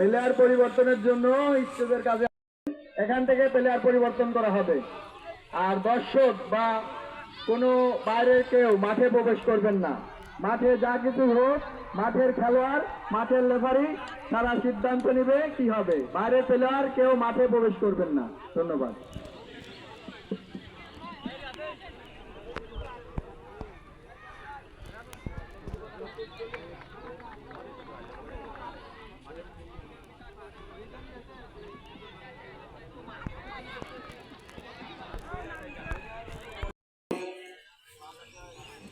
Player পরিবর্তনের জন্য স্টেজের কাজে এখান থেকে প্লেয়ার পরিবর্তন করা হবে। আর দর্শক বা কোনো বাইরের কেউ মাঠে প্রবেশ করবেন না। মাঠে যা কিছু হোক, মাঠের খেলোয়াড়, মাঠের লেফারি তারা সিদ্ধান্ত নেবে কি হবে। বাইরে প্লেয়ার কেউ মাঠে প্রবেশ করবেন না। ধন্যবাদ।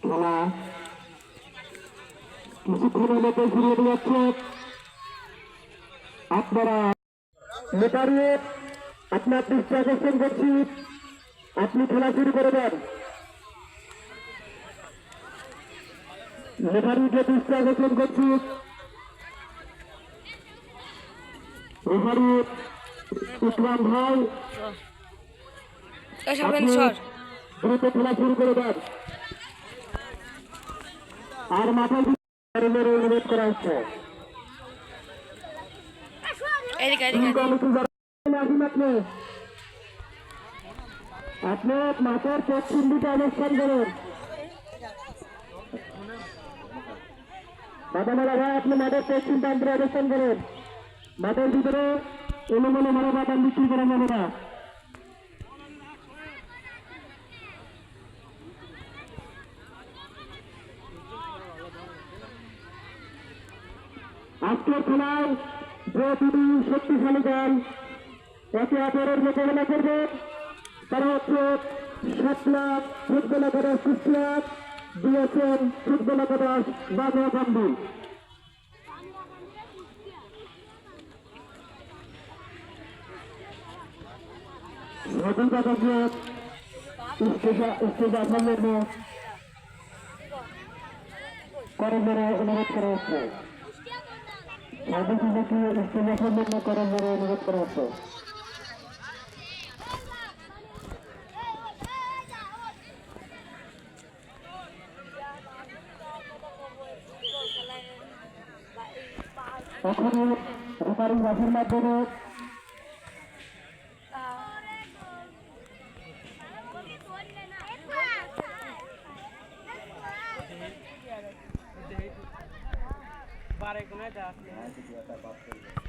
খেলা কিছুক্ষণের মধ্যে শুরু হতে যাচ্ছে আপনারা লেটারিয়ে আপনার দৃষ্টি আকর্ষণ করছি আপনি খেলা শুরু করে দেন। রেফারিকে দৃষ্টি আকর্ষণ করছি রেফারি ইকরাম ভাই দ্রুত খেলা শুরু করে দেন। আর মাথায় মেরে অনুরোধ করা হচ্ছে আপনি। মাথার পশ্চিম দিকে অবস্থান করুন। বাদামালা ভাই আপনি মাঠের পশ্চিম প্রান্তে অবস্থান করুন। মাঠের ভিতরে এলোমেলো ভালো বাদাম বিক্রি করা যাবে না। আজকের খেলায় যে দুটি শক্তিশালী দল একে অপরের মোকাবেলা করবে। তারা হচ্ছে সাত লাখ ফুটবল একাদশ কুষ্টিয়ার দিয়েছেন ফুটবল একাদশ বাবুয়া জন্য করজোরে অনুরোধ করা হচ্ছে। সর্বসুযোগী স্টেজে আসার জন্য করজোরে অনুরোধ করা হচ্ছে এখনই রেফারিং বাসের মাধ্যমে बारह है